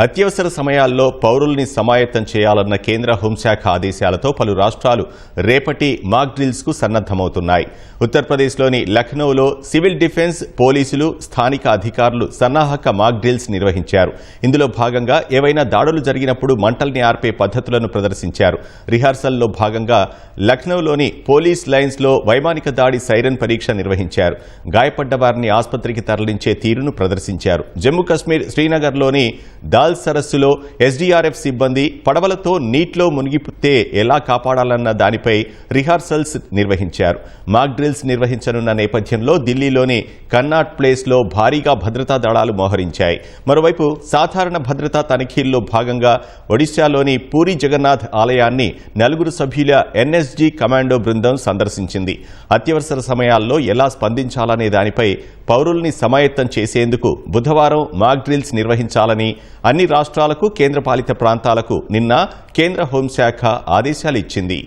అత్యవసర సమయాల్లో పౌరుల్ని సమాయత్తం చేయాలన్న కేంద్ర హోంశాఖ ఆదేశాలతో పలు రాష్ట్రాలు రేపటి మాక్ డ్రిల్స్కు సన్నద్దమవుతున్నాయి ఉత్తరప్రదేశ్లోని లఖనౌలో సివిల్ డిఫెన్స్ పోలీసులు స్థానిక అధికారులు సన్నాహక మాక్ డ్రిల్స్ నిర్వహించారు. ఇందులో భాగంగా ఏవైనా దాడులు జరిగినప్పుడు మంటల్ని ఆర్పే పద్ధతులను ప్రదర్శించారు. రిహార్సల్లో భాగంగా లఖనౌలోని పోలీస్ లైన్స్లో వైమానిక దాడి సైరన్ పరీక్ష నిర్వహించారు. గాయపడ్డ వారిని ఆసుపత్రికి తరలించే తీరును ప్రదర్శించారు. జమ్మూ కశ్మీర్ శ్రీనగర్లోని దాల్ సరస్సులో ఎస్డీఆర్ఎఫ్ సిబ్బంది పడవలతో నీటిలో మునిగితే ఎలా కాపాడాలన్న దానిపై రిహార్సల్స్ నిర్వహించారు. మాక్ డ్రిల్స్ నిర్వహించనున్న నేపథ్యంలో ఢిల్లీలోని కన్నాట్ ప్లేస్లో భారీగా భద్రతా దళాలు మోహరించాయి. మరోవైపు సాధారణ భద్రతా తనిఖీల్లో భాగంగా ఒడిశాలోని పూరి జగన్నాథ్ ఆలయాన్ని నలుగురు సభ్యుల ఎన్ఎస్జీ కమాండో బృందం సందర్శించింది. అత్యవసర సమయాల్లో ఎలా స్పందించాలనే దానిపై పౌరుల్ని సమాయత్తం చేసేందుకు బుధవారం మాక్ డ్రిల్స్ నిర్వహించాలని అన్ని రాష్ట్రాలకు కేంద్రపాలిత ప్రాంతాలకు నిన్న కేంద్ర హోంశాఖ ఆదేశాలు ఇచ్చింది.